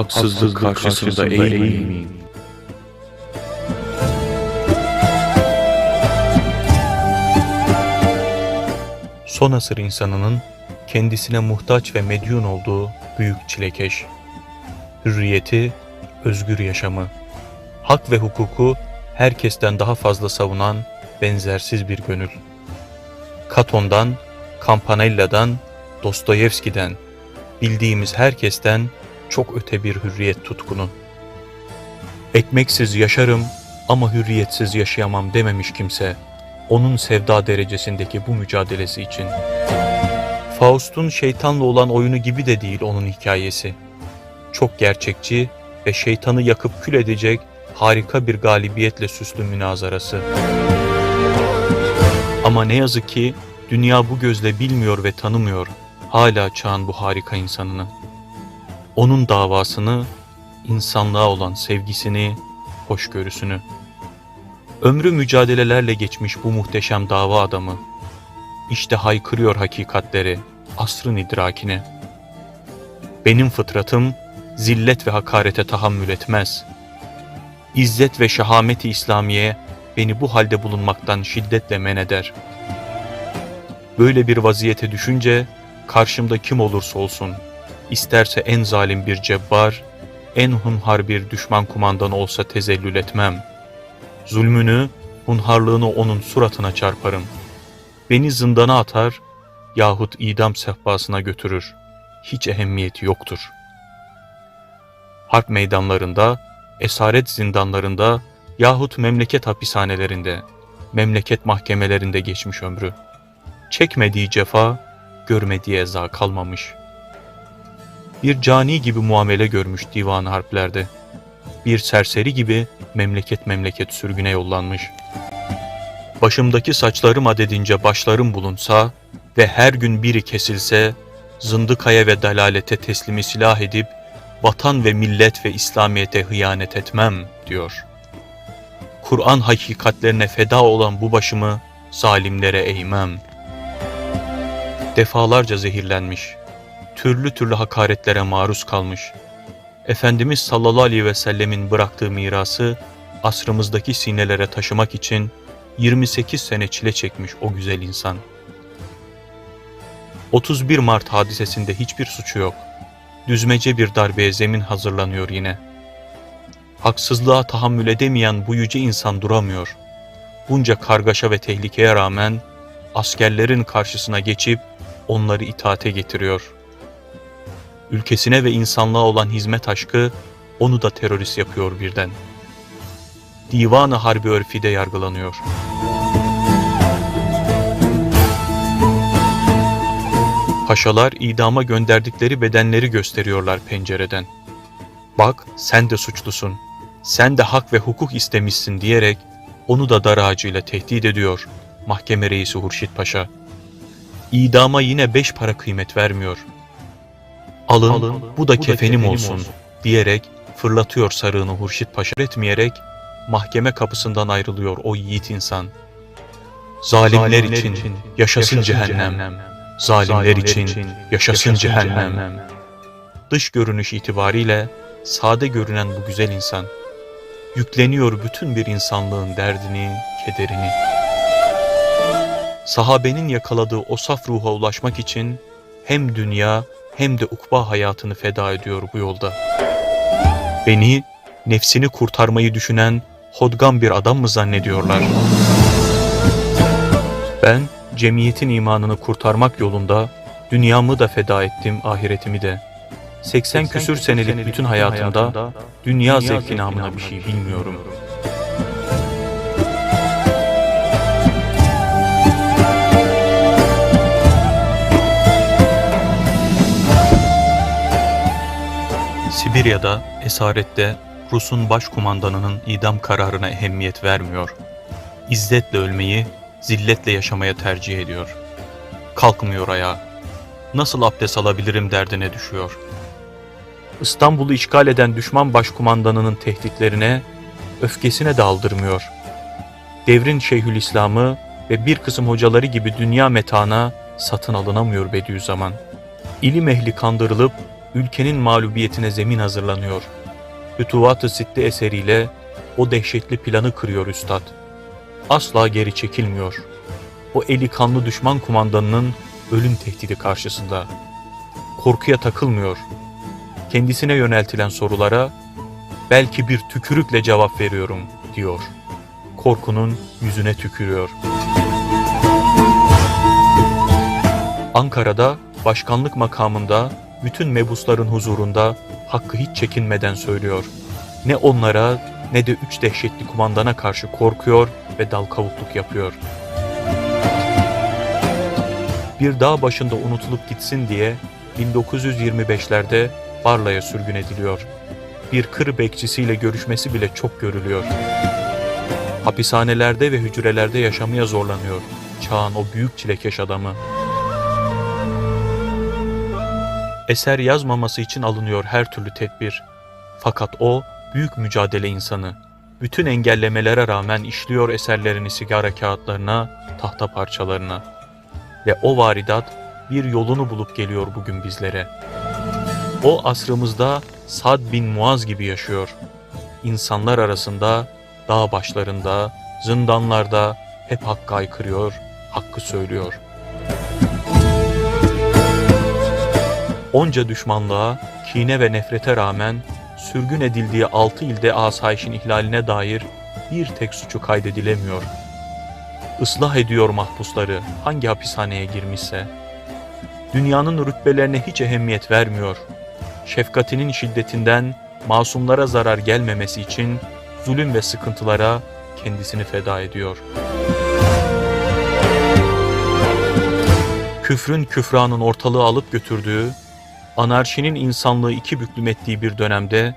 haksızlık karşısında eğilmeyin. Son asır insanının kendisine muhtaç ve medyun olduğu büyük çilekeş. Hürriyeti, özgür yaşamı, hak ve hukuku herkesten daha fazla savunan benzersiz bir gönül. Katon'dan, Campanella'dan, Dostoyevski'den, bildiğimiz herkesten çok öte bir hürriyet tutkunu. Ekmeksiz yaşarım ama hürriyetsiz yaşayamam dememiş kimse, onun sevda derecesindeki bu mücadelesi için. Faust'un şeytanla olan oyunu gibi de değil onun hikayesi. Çok gerçekçi ve şeytanı yakıp kül edecek harika bir galibiyetle süslü münazarası. Ama ne yazık ki dünya bu gözle bilmiyor ve tanımıyor hala çağın bu harika insanını. Onun davasını, insanlığa olan sevgisini, hoşgörüsünü. Ömrü mücadelelerle geçmiş bu muhteşem dava adamı, işte haykırıyor hakikatleri, asrın idrakine. Benim fıtratım zillet ve hakarete tahammül etmez. İzzet ve şahameti İslamiye beni bu halde bulunmaktan şiddetle men eder. Böyle bir vaziyete düşünce karşımda kim olursa olsun, isterse en zalim bir cebbar, en hunhar bir düşman kumandanı olsa tezellül etmem. Zulmünü, hunharlığını onun suratına çarparım. Beni zindana atar yahut idam sehpasına götürür. Hiç ehemmiyeti yoktur. Harp meydanlarında, esaret zindanlarında yahut memleket hapishanelerinde, memleket mahkemelerinde geçmiş ömrü. Çekmediği cefa, görmediği eza kalmamış. Bir cani gibi muamele görmüş divan harplerde. Bir serseri gibi memleket memleket sürgüne yollanmış. Başımdaki saçlarım adedince başlarım bulunsa ve her gün biri kesilse, zındıkaya ve dalalete teslimi silah edip, vatan ve millet ve İslamiyete hıyanet etmem, diyor. Kur'an hakikatlerine feda olan bu başımı zalimlere eğmem. Defalarca zehirlenmiş, türlü türlü hakaretlere maruz kalmış. Efendimiz sallallahu aleyhi ve sellemin bıraktığı mirası asrımızdaki sinelere taşımak için 28 sene çile çekmiş o güzel insan. 31 Mart hadisesinde hiçbir suçu yok. Düzmece bir darbeye zemin hazırlanıyor yine. Haksızlığa tahammül edemeyen bu yüce insan duramıyor. Bunca kargaşa ve tehlikeye rağmen askerlerin karşısına geçip onları itaate getiriyor. Ülkesine ve insanlığa olan hizmet aşkı onu da terörist yapıyor birden. Divanı Harbi Örfi'de yargılanıyor. Paşalar idama gönderdikleri bedenleri gösteriyorlar pencereden. Bak sen de suçlusun, sen de hak ve hukuk istemişsin diyerek onu da dar ağacıyla tehdit ediyor mahkeme reisi Hurşit Paşa. İdama yine beş para kıymet vermiyor. Alın, Alın, bu da kefenim olsun, diyerek fırlatıyor sarığını Hurşit Paşa etmeyerek mahkeme kapısından ayrılıyor o yiğit insan. Zalimler, için, yaşasın, cehennem. Zalimler, için, yaşasın, cehennem. Dış görünüş itibariyle sade görünen bu güzel insan yükleniyor bütün bir insanlığın derdini, kederini. Sahabenin yakaladığı o saf ruha ulaşmak için hem dünya hem de ukba hayatını feda ediyor bu yolda. Beni nefsini kurtarmayı düşünen hodgam bir adam mı zannediyorlar? Ben cemiyetin imanını kurtarmak yolunda dünyamı da feda ettim, ahiretimi de. 80 küsür senelik bütün hayatımda dünya zevki namına bir şey bilmiyorum. Sibirya'da, esarette Rus'un başkumandanının idam kararına ehemmiyet vermiyor. İzzetle ölmeyi, zilletle yaşamaya tercih ediyor. Kalkmıyor ayağa. Nasıl abdest alabilirim derdine düşüyor. İstanbul'u işgal eden düşman başkumandanının tehditlerine, öfkesine de aldırmıyor. Devrin Şeyhülislam'ı ve bir kısım hocaları gibi dünya metana satın alınamıyor Bediüzzaman. İlim ehli kandırılıp ülkenin mağlubiyetine zemin hazırlanıyor. Fütuvat-ı Sitte eseriyle o dehşetli planı kırıyor üstad. Asla geri çekilmiyor. O eli kanlı düşman kumandanının ölüm tehdidi karşısında. Korkuya takılmıyor. Kendisine yöneltilen sorulara belki bir tükürükle cevap veriyorum diyor. Korkunun yüzüne tükürüyor. Ankara'da başkanlık makamında bütün mebusların huzurunda hakkı hiç çekinmeden söylüyor. Ne onlara ne de üç dehşetli kumandana karşı korkuyor ve dal kavukluk yapıyor. Bir dağ başında unutulup gitsin diye 1925'lerde Barla'ya sürgün ediliyor. Bir kır bekçisiyle görüşmesi bile çok görülüyor. Hapishanelerde ve hücrelerde yaşamaya zorlanıyor çağın o büyük çilekeş adamı. Eser yazmaması için alınıyor her türlü tedbir. Fakat o büyük mücadele insanı. Bütün engellemelere rağmen işliyor eserlerini sigara kağıtlarına, tahta parçalarına. Ve o varidat bir yolunu bulup geliyor bugün bizlere. O asrımızda Sad bin Muaz gibi yaşıyor. İnsanlar arasında, dağ başlarında, zindanlarda hep hakkı aykırıyor, hakkı söylüyor. Onca düşmanlığa, kine ve nefrete rağmen sürgün edildiği altı ilde asayişin ihlaline dair bir tek suçu kaydedilemiyor. Islah ediyor mahpusları hangi hapishaneye girmişse. Dünyanın rütbelerine hiç ehemmiyet vermiyor. Şefkatinin şiddetinden masumlara zarar gelmemesi için zulüm ve sıkıntılara kendisini feda ediyor. Küfrün küfranın ortalığı alıp götürdüğü, anarşinin insanlığı iki büklüm ettiği bir dönemde,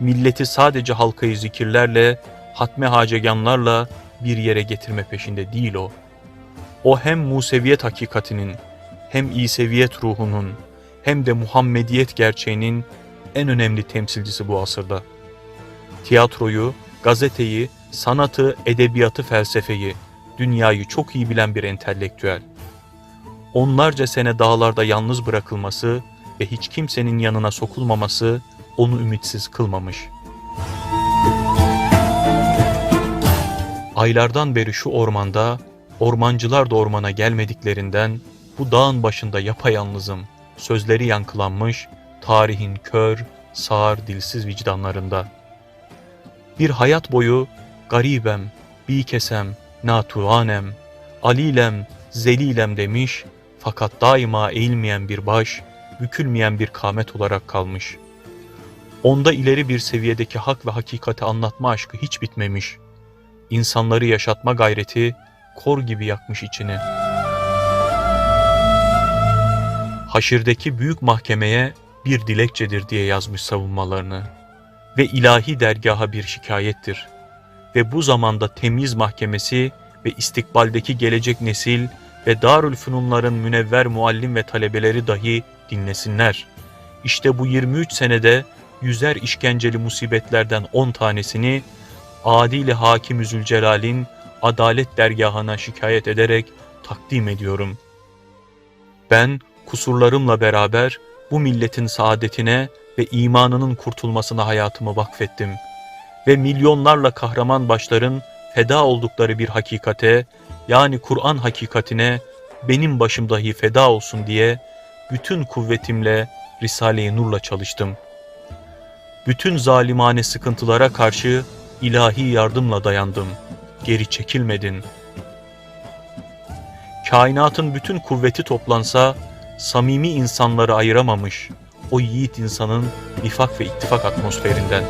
milleti sadece halkayı zikirlerle, hatme haceganlarla bir yere getirme peşinde değil o. O hem Museviyet hakikatinin, hem İseviyet ruhunun, hem de Muhammediyet gerçeğinin en önemli temsilcisi bu asırda. Tiyatroyu, gazeteyi, sanatı, edebiyatı, felsefeyi, dünyayı çok iyi bilen bir entelektüel. Onlarca sene dağlarda yalnız bırakılması ve hiç kimsenin yanına sokulmaması onu ümitsiz kılmamış. Aylardan beri şu ormanda, ormancılar da ormana gelmediklerinden bu dağın başında yapayalnızım, sözleri yankılanmış, tarihin kör, sağır dilsiz vicdanlarında. Bir hayat boyu garibem, bikesem, natuanem, alilem, zelilem demiş fakat daima eğilmeyen bir baş, bükülmeyen bir kamet olarak kalmış. Onda ileri bir seviyedeki hak ve hakikati anlatma aşkı hiç bitmemiş. İnsanları yaşatma gayreti kor gibi yakmış içini. Haşirdeki büyük mahkemeye bir dilekçedir diye yazmış savunmalarını ve ilahi dergaha bir şikayettir. Ve bu zamanda temyiz mahkemesi ve istikbaldeki gelecek nesil ve Darül Fünunların münevver muallim ve talebeleri dahi dinlesinler. İşte bu 23 senede yüzer işkenceli musibetlerden 10 tanesini adil Hakim Zülcelal'in adalet dergahına şikayet ederek takdim ediyorum. Ben kusurlarımla beraber bu milletin saadetine ve imanının kurtulmasına hayatımı vakfettim ve milyonlarla kahraman başların feda oldukları bir hakikate yani Kur'an hakikatine benim başım dahi feda olsun diye bütün kuvvetimle Risale-i Nur'la çalıştım. Bütün zalimane sıkıntılara karşı ilahi yardımla dayandım. Geri çekilmedin. Kainatın bütün kuvveti toplansa samimi insanları ayıramamış o yiğit insanın nifak ve ittifak atmosferinden.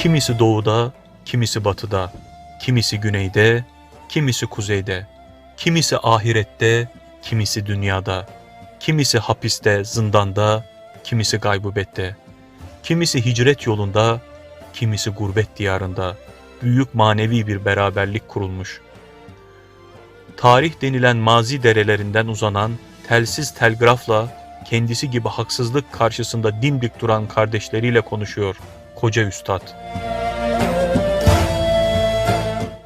Kimisi doğuda, kimisi batıda, kimisi güneyde, kimisi kuzeyde, kimisi ahirette, kimisi dünyada, kimisi hapiste, zindanda, kimisi gaybubette, kimisi hicret yolunda, kimisi gurbet diyarında büyük manevi bir beraberlik kurulmuş. Tarih denilen mazi derelerinden uzanan telsiz telgrafla kendisi gibi haksızlık karşısında dimdik duran kardeşleriyle konuşuyor koca üstad.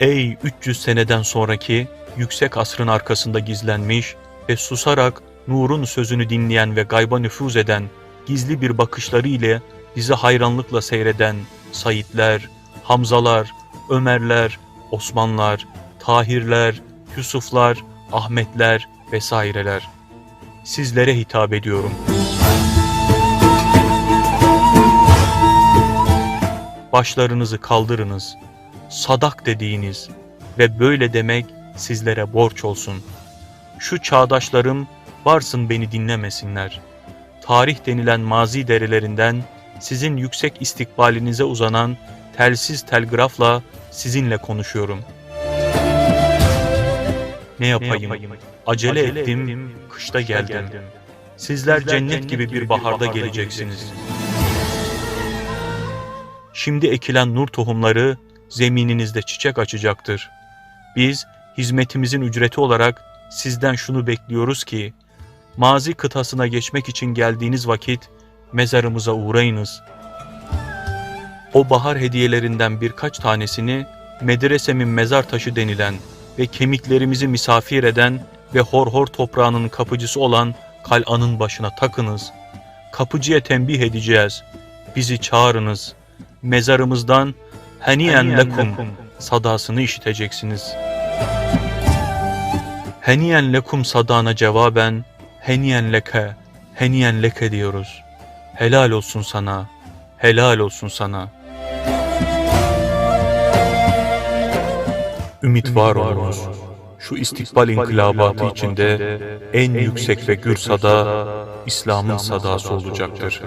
Ey 300 seneden sonraki yüksek asrın arkasında gizlenmiş ve susarak nurun sözünü dinleyen ve gayba nüfuz eden gizli bir bakışları ile bizi hayranlıkla seyreden Saidler, Hamzalar, Ömerler, Osmanlar, Tahirler, Yusuflar, Ahmetler vesaireler. Sizlere hitap ediyorum. Başlarınızı kaldırınız. Sadak dediğiniz ve böyle demek sizlere borç olsun. Şu çağdaşlarım varsın beni dinlemesinler. Tarih denilen mazi derelerinden sizin yüksek istikbalinize uzanan telsiz telgrafla sizinle konuşuyorum. Ne yapayım? Acele, ettim, kışta geldim. Sizler cennet gibi bir baharda geleceksiniz. Şimdi ekilen nur tohumları zemininizde çiçek açacaktır. Biz hizmetimizin ücreti olarak sizden şunu bekliyoruz ki, mazi kıtasına geçmek için geldiğiniz vakit mezarımıza uğrayınız. O bahar hediyelerinden birkaç tanesini medresemin mezar taşı denilen ve kemiklerimizi misafir eden ve horhor toprağının kapıcısı olan kal'anın başına takınız. Kapıcıya tembih edeceğiz. Bizi çağırınız. Mezarımızdan heniyen lekum sadasını işiteceksiniz. Heniyen lekum sadana cevaben heniyen leke, heniyen leke diyoruz. Helal olsun sana, helal olsun sana. Ümit var olunuz. Şu istikbal inkılabatı içinde en yüksek ve gür sada İslam'ın sadası olacaktır.